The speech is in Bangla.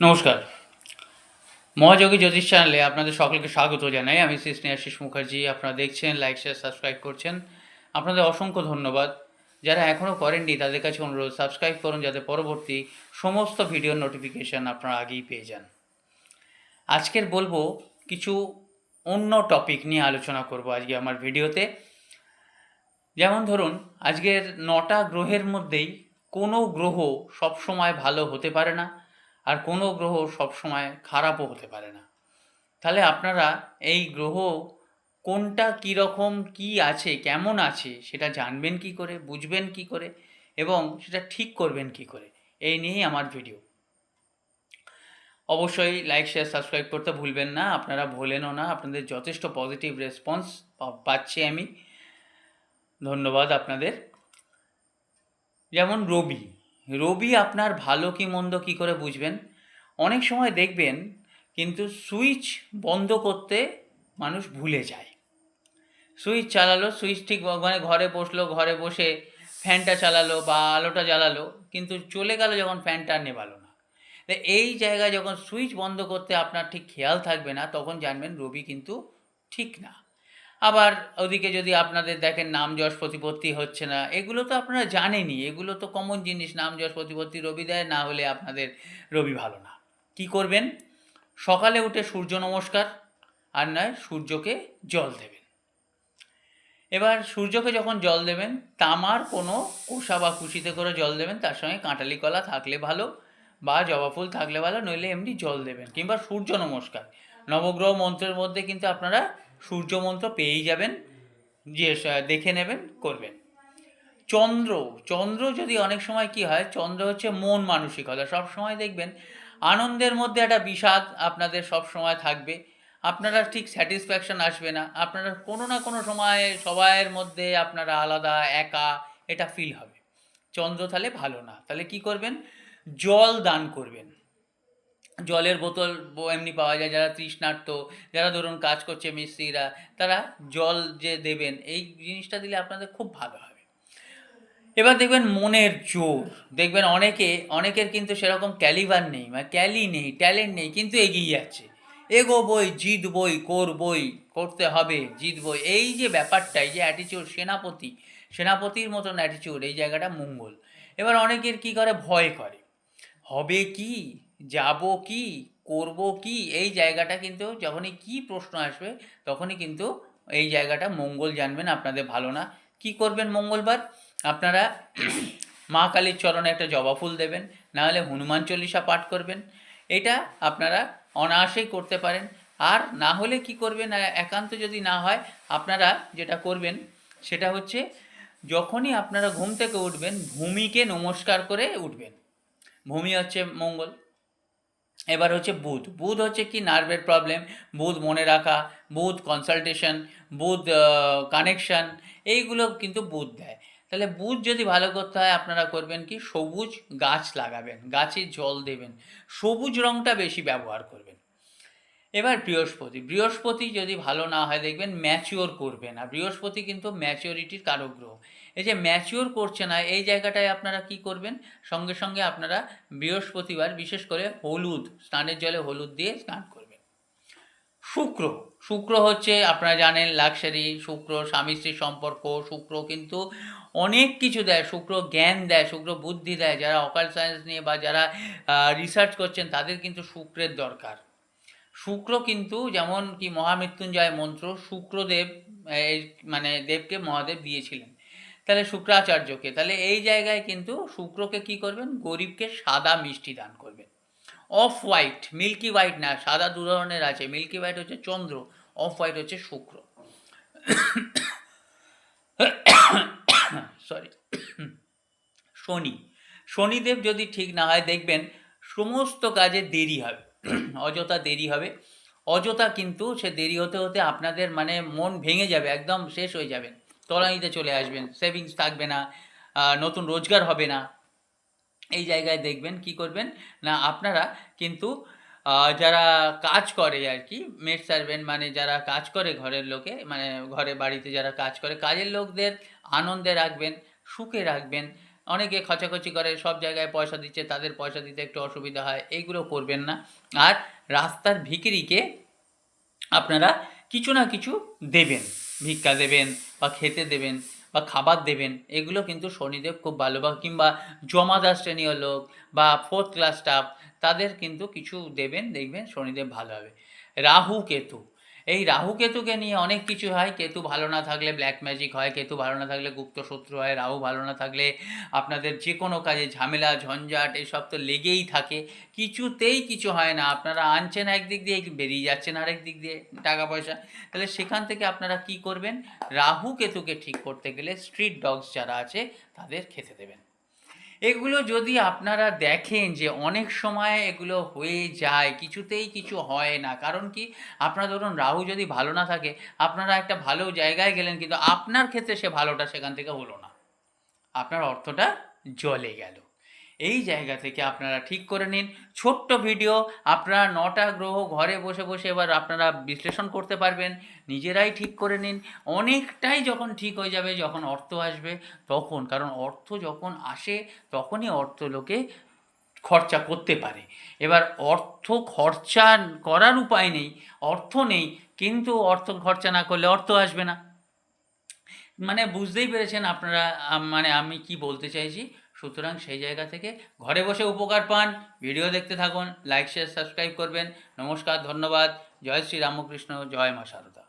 নমস্কার। মহাযোগী জ্যোতিষ চ্যানেলে আপনাদের সকলকে স্বাগত জানাই। আমি শ্রী স্নেহাশিস মুখার্জি, আপনারা দেখছেন লাইক শেয়ার সাবস্ক্রাইব করছেন। আপনাদের অসংখ্য ধন্যবাদ। যারা এখনও করেননি, তাদের কাছে অনুরোধ সাবস্ক্রাইব করুন যাতে পরবর্তী সমস্ত ভিডিওর নোটিফিকেশান আপনারা আগেই পেয়ে যান। আজকের বলব কিছু অন্য টপিক নিয়ে আলোচনা করব আজকে আমার ভিডিওতে। যেমন ধরুন, আজকের নটা গ্রহের মধ্যেই কোনো গ্রহ সবসময় ভালো হতে পারে না। আর কোনো গ্রহ সবসময় খারাপও হতে পারে না। তাহলে আপনারা এই গ্রহ কোনটা কীরকম কি আছে, কেমন আছে, সেটা জানবেন কি করে, বুঝবেন কি করে, এবং সেটা ঠিক করবেন কি করে, এই নিয়েই আমার ভিডিও অবশ্যই লাইক শেয়ার সাবস্ক্রাইব করতে ভুলবেন না, আপনারা ভোলেনও না, আপনাদের যথেষ্ট পজিটিভ রেসপন্স পাচ্ছি আমি। ধন্যবাদ আপনাদের। যেমন রবি রবি আপনার ভালো কি মন্দ কি করে বুঝবেন? অনেক সময় দেখবেন কিন্তু সুইচ বন্ধ করতে মানুষ ভুলে যায়। সুইচ চালালো, সুইচ ঠিক মানে ঘরে বসল, ঘরে বসে ফ্যানটা চালালো বা আলোটা জ্বালালো, কিন্তু চলে গেল যখন ফ্যানটা নেভালো না। এই জায়গায় যখন সুইচ বন্ধ করতে আপনার ঠিক খেয়াল থাকবে না, তখন জানবেন রবি কিন্তু ঠিক না। আবার ওদিকে যদি আপনাদের দেখেন নাম যশ প্রতিপত্তি হচ্ছে না, এগুলো তো আপনারা জানেনই, এগুলো তো কমন জিনিস, নাম যশ প্রতিপত্তি রবি দেয়, না হলে আপনাদের রবি ভালো না। কি করবেন? সকালে উঠে সূর্য নমস্কার, আর নয়, সূর্যকে জল দেবেন। এবার সূর্যকে যখন জল দেবেন, তামার কোনো কোষা বা কুশিতে করে জল দেবেন, তার সঙ্গে কাঁটালি কলা থাকলে ভালো বা জবা ফুল থাকলে ভালো, নইলে এমনি জল দেবেন, কিংবা সূর্য নমস্কার। নবগ্রহ মন্ত্রের মধ্যে কিন্তু আপনারা সূর্য মন্ত্র পেয়েই যাবেন, যে দেখে নেবেন, করবেন। চন্দ্র চন্দ্র যদি অনেক সময় কি হয়, চন্দ্র হচ্ছে মন মানসিকতা। সব সময় দেখবেন আনন্দের মধ্যে একটা বিষাদ আপনাদের সব সময় থাকবে। আপনারা ঠিক স্যাটিসফ্যাকশন আসবে না। আপনারা কোনো না কোনো সময় সবাইয়ের মধ্যে আপনারা আলাদা, একা এটা ফিল হবে। চন্দ্র তাহলে ভালো না। তাহলে কি করবেন? জল দান করবেন। জলের বোতল এমনি পাওয়া যায়, যারা তৃষ্ণার্ত, যারা ধরুন কাজ করছে মিস্ত্রিরা, তারা জল যে দেবেন, এই জিনিসটা দিলে আপনাদের খুব ভালো হবে। এবার দেখবেন মনের জোর। দেখবেন অনেকে, অনেকের কিন্তু সেরকম ক্যালিভার নেই মানে ক্যালি নেই, ট্যালেন্ট নেই, কিন্তু এগিয়ে যাচ্ছে। এগোবই জিতবই করবই করতে হবে জিতবই এই যে ব্যাপারটা, এই যে অ্যাটিচিউড সেনাপতি, সেনাপতির মতন অ্যাটিচিউড এই জায়গাটা মঙ্গল। এবার অনেকের কি করে? ভয় করে। হবে কি? যাব কি, করব কি, এই জায়গাটা কিন্তু যখনই কি প্রশ্ন আসবে, তখনই কিন্তু এই জায়গাটা মঙ্গল জানবেন, আপনাদের ভালো না। কি করবেন মঙ্গলবার? আপনারা মা কালীর চরণে একটা জবা ফুল দেবেন, নাহলে হনুমান চল্লিশা পাঠ করবেন। এটা আপনারা অনায়াসেই করতে পারেন। আর না হলে কি করবেন একান্ত যদি না হয়, আপনারা যেটা করবেন, সেটা হচ্ছে যখনই আপনারা ঘুম থেকে উঠবেন, ভূমিকে নমস্কার করে উঠবেন। ভূমি হচ্ছে মঙ্গল। এবার হচ্ছে বুধ। বুধ হচ্ছে কি নার্ভের প্রবলেম বুধ মনে রাখা, বুধ কনসালটেশন বুধ কানেকশন এইগুলো কিন্তু বুধ দেয়। তাহলে বুধ যদি ভালো করতে হয়, আপনারা করবেন কি সবুজ গাছ লাগাবেন, গাছে জল দেবেন, সবুজ রঙটা বেশি ব্যবহার করবেন। এবার বৃহস্পতি বৃহস্পতি যদি ভালো না হয়, দেখবেন ম্যাচিওর করবে না। বৃহস্পতি কিন্তু ম্যাচিওরিটির কারক গ্রহ। এই যে ম্যাচিওর করছে না, এই জায়গাটায় আপনারা কি করবেন? সঙ্গে সঙ্গে আপনারা বৃহস্পতিবার বিশেষ করে হলুদ, স্নানের জলে হলুদ দিয়ে স্নান করবেন। শুক্র শুক্র হচ্ছে আপনারা জানেন লাক্সারি শুক্র স্বামী স্ত্রীর সম্পর্ক, শুক্র কিন্তু অনেক কিছু দেয়, শুক্র জ্ঞান দেয়, শুক্র বুদ্ধি দেয়। যারা অকাল সায়েন্স নিয়ে বা যারা রিসার্চ করছেন, তাদের কিন্তু শুক্রের দরকার। শুক্র কিন্তু যেমন কি মহামৃত্যুঞ্জয় মন্ত্র, শুক্রদেব মানে দেবকে মহাদেব দিয়েছিলেন। তাহলে শুক্রাচার্যকে, তাহলে এই জায়গায় কিন্তু শুক্রকে কি করবেন? গরিবকে সাদা মিষ্টি দান করবেন। অফ হোয়াইট, মিল্কি হোয়াইট না, সাদা দু ধরনের আছে। মিল্কি হোয়াইট হচ্ছে চন্দ্র, অফ হোয়াইট হচ্ছে শুক্র। সরি, শনি। শনিদেব যদি ঠিক না হয়, দেখবেন সমস্ত কাজে দেরি হবে, অযথা দেরি হবে। অযথা কিন্তু সে দেরি হতে হতে আপনাদের মানে মন ভেঙে যাবে, একদম শেষ হয়ে যাবেন। তলানিতে চলে আসবেন সেভিংস থাকবে না নতুন রোজগার হবে না। এই জায়গায় দেখবেন কি করবেন? না, আপনারা কিন্তু যারা কাজ করে আর কি মেড সার্ভেন্ট মানে যারা কাজ করে ঘরের লোকে মানে ঘরে বাড়িতে যারা কাজ করে, কাজের লোকদের আনন্দে রাখবেন, সুখে রাখবেন। অনেকে খচাখচি করে, সব জায়গায় পয়সা দিচ্ছে, তাদের পয়সা দিতে একটু অসুবিধা হয়, এইগুলো করবেন না। আর রাস্তার ভিকিরিকে আপনারা কিছু না কিছু দেবেন। ভিক্ষা দেবেন বা খেতে দেবেন বা খাবার দেবেন, এগুলো কিন্তু শনিদেব খুব ভালো বা কিংবা জমাদার শ্রেণীয় লোক বা ফোর্থ ক্লাস স্টাফ তাদের কিন্তু কিছু দেবেন, দেখবেন শনিদেব ভালো হবে। রাহু কেতু এই রাহু কেতুকে নিয়ে অনেক কিছু হয়। কেতু ভালো না থাকলে ব্ল্যাক ম্যাজিক হয়, কেতু ভালো না থাকলে গুপ্ত শত্রু হয়, রাহু ভালো না থাকলে আপনাদের যে কোনো কাজে ঝামেলা, ঝঞ্ঝাট, এসব তো লেগেই থাকে। কিছুতেই কিছু হয় না। আপনারা আনছেন একদিক দিয়ে বেরিয়ে যাচ্ছেন আরেক দিক দিয়ে টাকা পয়সা। তাহলে সেখান থেকে আপনারা কি করবেন? রাহু কেতুকে ঠিক করতে গেলে স্ট্রিট ডগস যারা আছে, তাদের খেতে দেবেন। এগুলো যদি আপনারা দেখেন যে অনেক সময় এগুলো হয়ে যায়, কিছুতেই কিছু হয় না। কারণ কি? আপনার ধরুন রাহু যদি ভালো না থাকে, আপনারা একটা ভালো জায়গায় গেলেন কিন্তু আপনার ক্ষেত্রে সে ভালোটা সেখান থেকে হলো না। আপনার অর্থটা জলে গেল। এই জায়গা থেকে আপনারা ঠিক করে নিন। ছোট্ট ভিডিও, আপনারা নটা গ্রহ ঘরে বসে বসে এবার আপনারা বিশ্লেষণ করতে পারবেন, নিজেরাই ঠিক করে নিন। অনেকটাই যখন ঠিক হয়ে যাবে, যখন অর্থ আসবে, তখন, কারণ অর্থ যখন আসে, তখনই অর্থ লোকে খরচা করতে পারে। এবার অর্থ খরচা করার উপায় নেই, অর্থ নেই, কিন্তু অর্থ খরচা না করলে অর্থ আসবে না। মানে বুঝতেই পেরেছেন আপনারা মানে আমি কি বলতে চাইছি? সুতরাং সেই জায়গা থেকে ঘরে বসে উপকার পান। ভিডিও দেখতে থাকুন লাইক শেয়ার সাবস্ক্রাইব করবেন। নমস্কার, ধন্যবাদ। জয় শ্রী রামকৃষ্ণ, জয় মা সারদা।